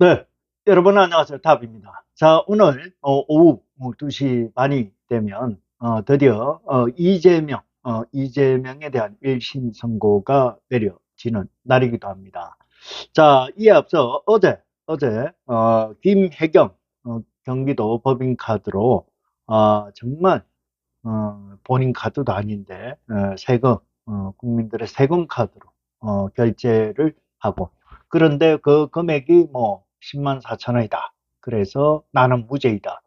네, 여러분 안녕하세요. 답입니다. 자, 오늘 어, 오후 2시 반이 되면 어, 드디어 어, 이재명, 어, 이재명에 대한 1심 선고가 내려지는 날이기도 합니다. 자, 이에 앞서 어제, 어제 어, 김혜경 어, 경기도 법인카드로 어, 정말 어, 본인 카드도 아닌데 어, 세금, 어, 국민들의 세금 카드로 어, 결제를 하고 그런데 그 금액이 뭐 10만 4천 원이다. 그래서 나는 무죄이다.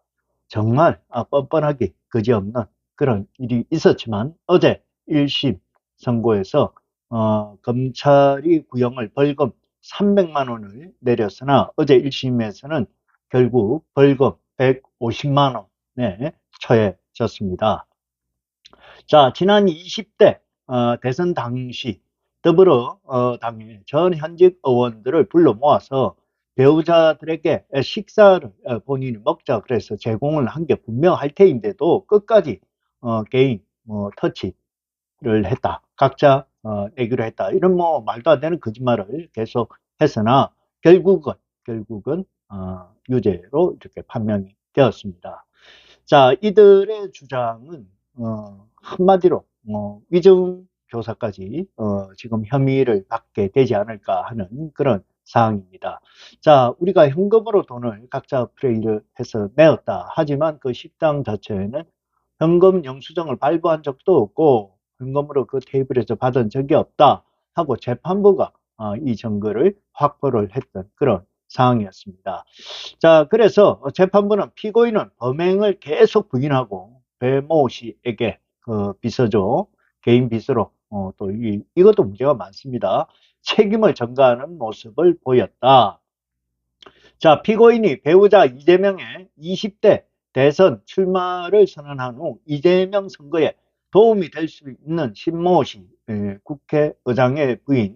정말 아, 뻔뻔하게 그지없는 그런 일이 있었지만 어제 1심 선고에서 어, 검찰이 구형을 벌금 300만 원을 내렸으나 어제 1심에서는 결국 벌금 150만 원에 처해졌습니다. 자, 지난 20대 어, 대선 당시 더불어당의 전 현직 의원들을 불러 모아서 배우자들에게 식사를 어, 본인이 먹자 그래서 제공을 한 게 분명할 테인데도 끝까지 어, 개인 뭐 터치를 했다. 각자 어, 내기로 했다. 이런 뭐 말도 안 되는 거짓말을 계속 했으나 결국은 결국은 어, 유죄로 이렇게 판명이 되었습니다. 자, 이들의 주장은 어, 한마디로 어, 위증 교사까지 어, 지금 혐의를 받게 되지 않을까 하는 그런 사항입니다. 자, 우리가 현금으로 돈을 각자 프레이를 해서 내었다. 하지만 그 식당 자체에는 현금 영수증을 발부한 적도 없고 현금으로 그 테이블에서 받은 적이 없다 하고 재판부가 어, 이 증거를 확보를 했던 그런 상황이었습니다. 자, 그래서 재판부는 피고인은 범행을 계속 부인하고 배모 씨에게 그 비서죠 개인 빚으로 어, 또 이, 이것도 문제가 많습니다. 책임을 전가하는 모습을 보였다. 자, 피고인이 배우자 이재명의 20대 대선 출마를 선언한 후 이재명 선거에 도움이 될 수 있는 신모 씨, 예, 국회의장의 부인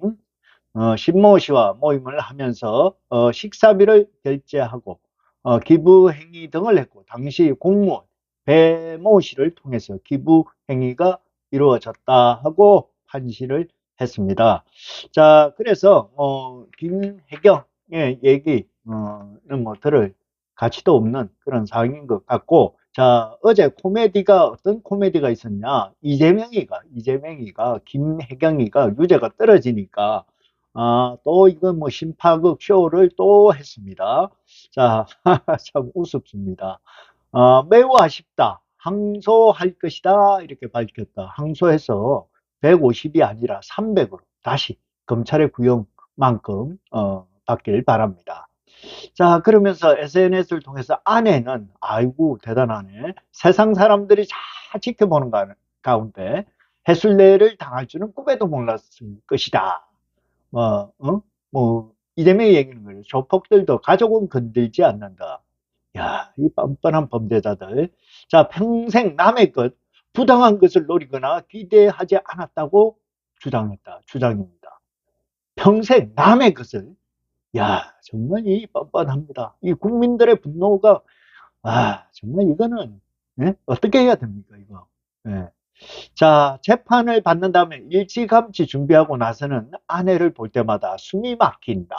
어, 신모 씨와 모임을 하면서 어, 식사비를 결제하고 어, 기부 행위 등을 했고 당시 공무원 배모 씨를 통해서 기부 행위가 이루어졌다 하고 판시를 했습니다. 자, 그래서 어, 김혜경의 얘기는 뭐 들을 가치도 없는 그런 상황인 것 같고 자, 어제 코미디가 어떤 코미디가 있었냐? 이재명이가 이재명이가 김혜경이가 유죄가 떨어지니까 아, 또 이건 뭐 심파극 쇼를 또 했습니다. 자, 참 우습습니다. 아, 매우 아쉽다. 항소할 것이다. 이렇게 밝혔다. 항소해서 150이 아니라 300으로 다시 검찰의 구형만큼 어, 받길 바랍니다. 자, 그러면서 SNS를 통해서 아내는 아이고 대단하네. 세상 사람들이 다 지켜보는 가운데 해술례를 당할 줄은 꿈에도 몰랐을 것이다. 뭐, 어? 뭐, 이재명이 얘기하는 거예요. 조폭들도 가족은 건들지 않는다. 야, 이 뻔뻔한 범죄자들. 자, 평생 남의 것, 부당한 것을 노리거나 기대하지 않았다고 주장했다. 주장입니다. 평생 남의 것을, 야, 정말 이 뻔뻔합니다. 이 국민들의 분노가, 아, 정말 이거는, 예? 어떻게 해야 됩니까, 이거? 예. 자, 재판을 받는 다음에 일찌감치 준비하고 나서는 아내를 볼 때마다 숨이 막힌다.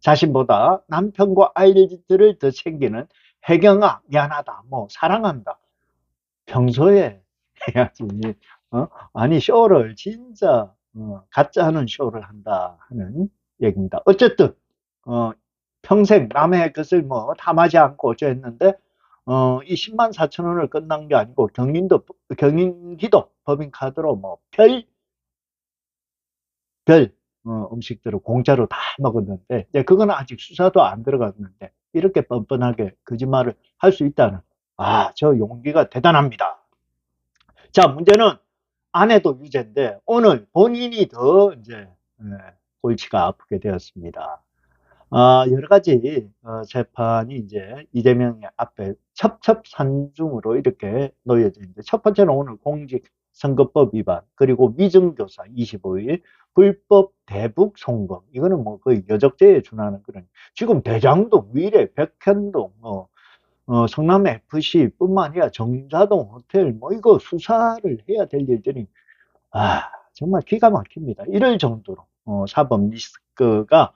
자신보다 남편과 아이들을 더 챙기는 혜경아, 미안하다. 뭐, 사랑한다. 평소에 해야지. 어? 아니, 쇼를 진짜, 어, 가짜 하는 쇼를 한다 하는 얘기입니다. 어쨌든, 어, 평생 남의 것을 뭐 탐하지 않고 어쩌했는데, 어, 이 10만 4천 원을 끝난 게 아니고 경인도, 경인기도 법인카드로 뭐 별, 별, 어, 음식들을 공짜로 다 먹었는데, 네, 그거는 아직 수사도 안 들어갔는데, 이렇게 뻔뻔하게 거짓말을 할 수 있다는, 아, 저 용기가 대단합니다. 자, 문제는 아내도 유죄인데, 오늘 본인이 더 이제, 네, 골치가 아프게 되었습니다. 아, 여러 가지 어, 재판이 이제 이재명 앞에 첩첩산중으로 이렇게 놓여져 있는데 첫 번째는 오늘 공직선거법 위반 그리고 위증교사 25일 불법 대북 송금 이거는 뭐 거의 여적죄에 준하는 그런 지금 대장동 위례 백현동 뭐 어, 성남 FC뿐만 아니라 정자동 호텔 뭐 이거 수사를 해야 될 일들이 아 정말 기가 막힙니다. 이럴 정도로 어, 사법 리스크가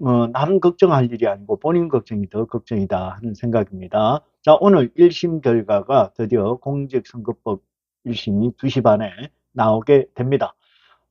어, 남 걱정할 일이 아니고 본인 걱정이 더 걱정이다 하는 생각입니다. 자, 오늘 1심 결과가 드디어 공직선거법 1심이 2시 반에 나오게 됩니다.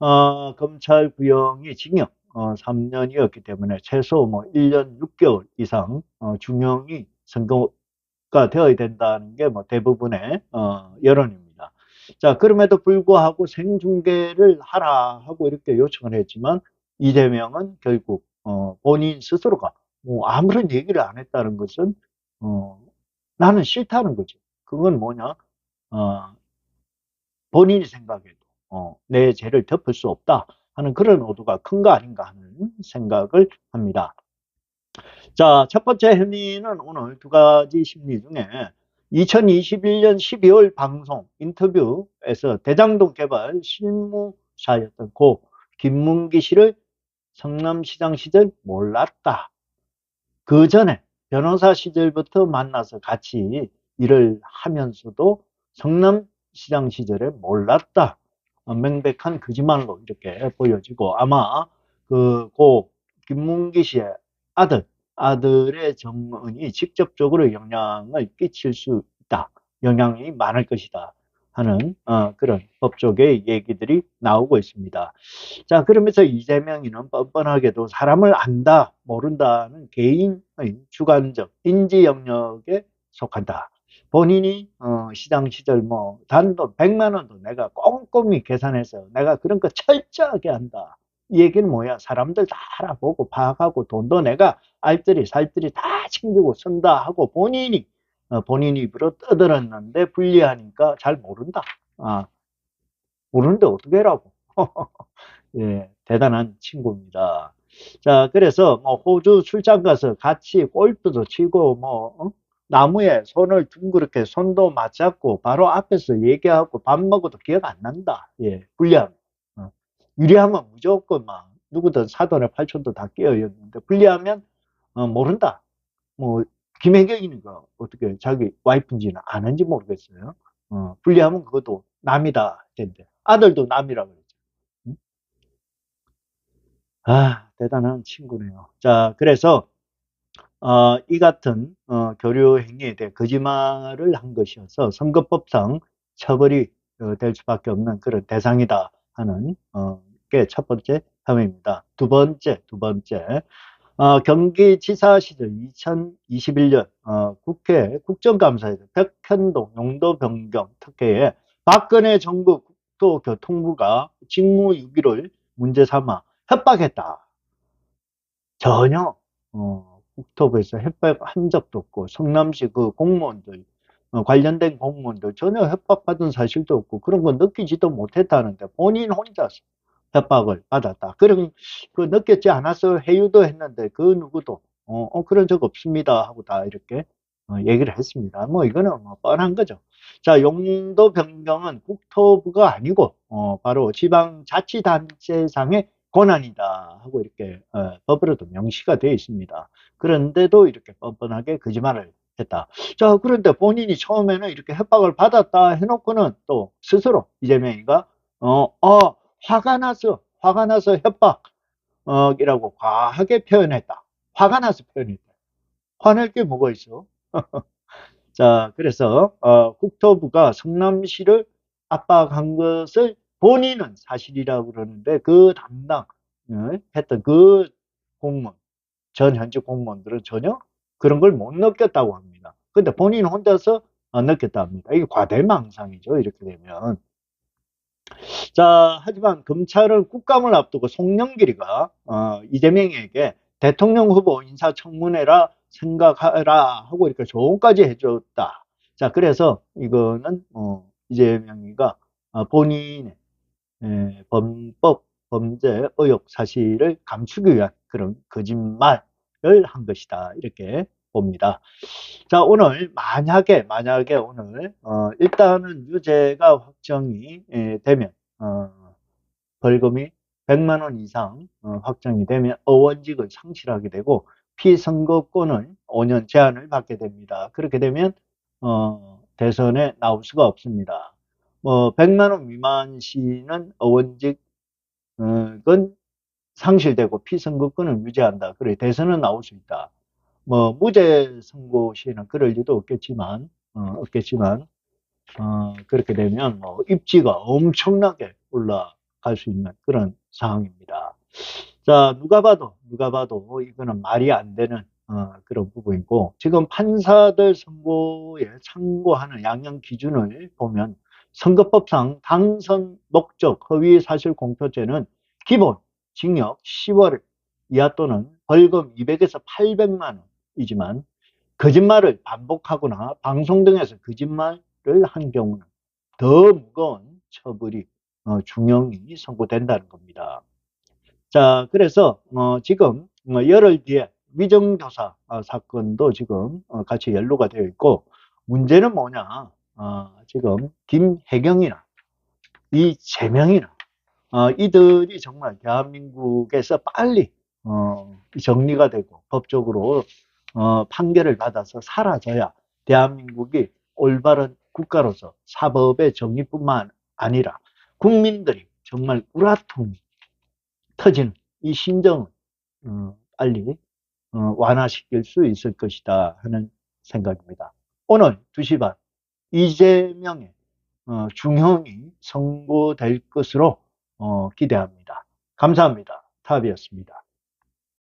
어, 검찰 구형이 징역 어, 3년이었기 때문에 최소 뭐 1년 6개월 이상 어, 중형이 선고가 되어야 된다는 게 뭐 대부분의 어, 여론입니다. 자, 그럼에도 불구하고 생중계를 하라 하고 이렇게 요청을 했지만 이재명은 결국 어, 본인 스스로가 뭐 아무런 얘기를 안 했다는 것은 어, 나는 싫다는 거죠. 그건 뭐냐? 어, 본인이 생각해도 어, 내 죄를 덮을 수 없다 하는 그런 의도가 큰 거 아닌가 하는 생각을 합니다. 자, 첫 번째 혐의는 오늘 두 가지 심리 중에 2021년 12월 방송 인터뷰에서 대장동 개발 실무사였던 고 김문기 씨를 성남시장 시절 몰랐다. 그 전에 변호사 시절부터 만나서 같이 일을 하면서도 성남시장 시절에 몰랐다. 어, 명백한 거짓말로 이렇게 보여지고 아마 그 고 김문기 씨의 아들 아들의 정언이 직접적으로 영향을 끼칠 수 있다. 영향이 많을 것이다. 하는 어, 그런 법조계의 얘기들이 나오고 있습니다. 자 그러면서 이재명이는 뻔뻔하게도 사람을 안다 모른다는 개인의 주관적 인지 영역에 속한다. 본인이 어, 시장 시절 뭐 단돈 100만 원도 내가 꼼꼼히 계산해서 내가 그런 거 철저하게 한다. 이 얘기는 뭐야? 사람들 다 알아보고 파악하고 돈도 내가 알뜰히 살뜰히 다 챙기고 쓴다 하고 본인이 어, 본인 입으로 떠들었는데 불리하니까 잘 모른다. 아, 모르는데 어떻게 해라고. 예, 대단한 친구입니다. 자, 그래서 뭐 호주 출장 가서 같이 골프도 치고 뭐 어? 나무에 손을 둥그렇게 손도 맞잡고 바로 앞에서 얘기하고 밥 먹어도 기억 안 난다. 예, 불리함. 어. 유리하면 무조건 막 누구든 사돈의 팔촌도 다 깨어있는데 불리하면 어, 모른다. 뭐 김혜경이니까 어떻게 자기 와이프인지는 아는지 모르겠어요. 어, 불리하면 그것도 남이다 텐데 아들도 남이라 그랬죠. 응? 아 대단한 친구네요. 자 그래서 어, 이 같은 어, 교류 행위에 대해 거짓말을 한 것이어서 선거법상 처벌이 어, 될 수밖에 없는 그런 대상이다 하는 어, 게 첫 번째 혐의입니다. 두 번째, 두 번째 어, 경기지사 시절 2021년 어, 국회 국정감사에서 백현동 용도 변경 특혜에 박근혜 정부 국토교통부가 직무유기를 문제 삼아 협박했다. 전혀 어, 국토부에서 협박한 적도 없고 성남시 그 공무원들 어, 관련된 공무원들 전혀 협박받은 사실도 없고 그런 거 느끼지도 못했다는데 본인 혼자서 협박을 받았다. 그런 그 느꼈지 않았어 회유도 했는데 그 누구도 어, 어, 그런 적 없습니다 하고 다 이렇게 어, 얘기를 했습니다. 뭐 이거는 뭐 뻔한 거죠. 자 용도 변경은 국토부가 아니고 어, 바로 지방자치단체상의 권한이다 하고 이렇게 어, 법으로도 명시가 되어 있습니다. 그런데도 이렇게 뻔뻔하게 거짓말을 했다. 자 그런데 본인이 처음에는 이렇게 협박을 받았다 해놓고는 또 스스로 이재명이가 어, 어 화가 나서 화가 나서 협박이라고 과하게 표현했다. 화가 나서 표현했다. 화낼 게 뭐가 있어? 자, 그래서 어, 국토부가 성남시를 압박한 것을 본인은 사실이라고 그러는데 그 담당 했던 그 공무원, 전 현직 공무원들은 전혀 그런 걸 못 느꼈다고 합니다. 근데 본인 혼자서 어, 느꼈다 합니다. 이게 과대망상이죠. 이렇게 되면. 자, 하지만 검찰은 국감을 앞두고 송영길이가 어, 이재명에게 대통령 후보 인사청문회라 생각하라 하고 이렇게 조언까지 해줬다. 자, 그래서 이거는 어, 이재명이가 어, 본인의 에, 범법 범죄 의혹 사실을 감추기 위한 그런 거짓말을 한 것이다. 이렇게 봅니다. 자, 오늘 만약에 만약에 오늘 어, 일단은 유죄가 확정이 에, 되면 어, 벌금이 100만 원 이상 어, 확정이 되면 의원직을 상실하게 되고 피선거권을 5년 제한을 받게 됩니다. 그렇게 되면 어, 대선에 나올 수가 없습니다. 뭐 100만 원 미만 시는 의원직은 상실되고 피선거권을 유지한다. 그래 대선은 나올 수 있다. 뭐 무죄 선고 시에는 그럴 리도 없겠지만 어, 없겠지만 어, 그렇게 되면 뭐 입지가 엄청나게 올라갈 수 있는 그런 상황입니다. 자 누가 봐도 누가 봐도 이거는 말이 안 되는 어, 그런 부분이고 지금 판사들 선고에 참고하는 양형 기준을 보면 선거법상 당선 목적 허위 사실 공표죄는 기본 징역 10월 이하 또는 벌금 200에서 800만 원이지만 거짓말을 반복하거나 방송 등에서 거짓말을 한 경우는 더 무거운 처벌이 어, 중형이 선고된다는 겁니다. 자, 그래서 어, 지금 어, 열흘 뒤에 위정교사 어, 사건도 지금 어, 같이 연루가 되어 있고 문제는 뭐냐? 어, 지금 김혜경이나 이재명이나 어, 이들이 정말 대한민국에서 빨리 어, 정리가 되고 법적으로 어, 판결을 받아서 사라져야 대한민국이 올바른 국가로서 사법의 정의뿐만 아니라 국민들이 정말 우라통이 터지는 이 심정을 어, 빨리 어, 완화시킬 수 있을 것이다 하는 생각입니다. 오늘 2시 반 이재명의 어, 중형이 선고될 것으로 어, 기대합니다. 감사합니다. 탑이었습니다.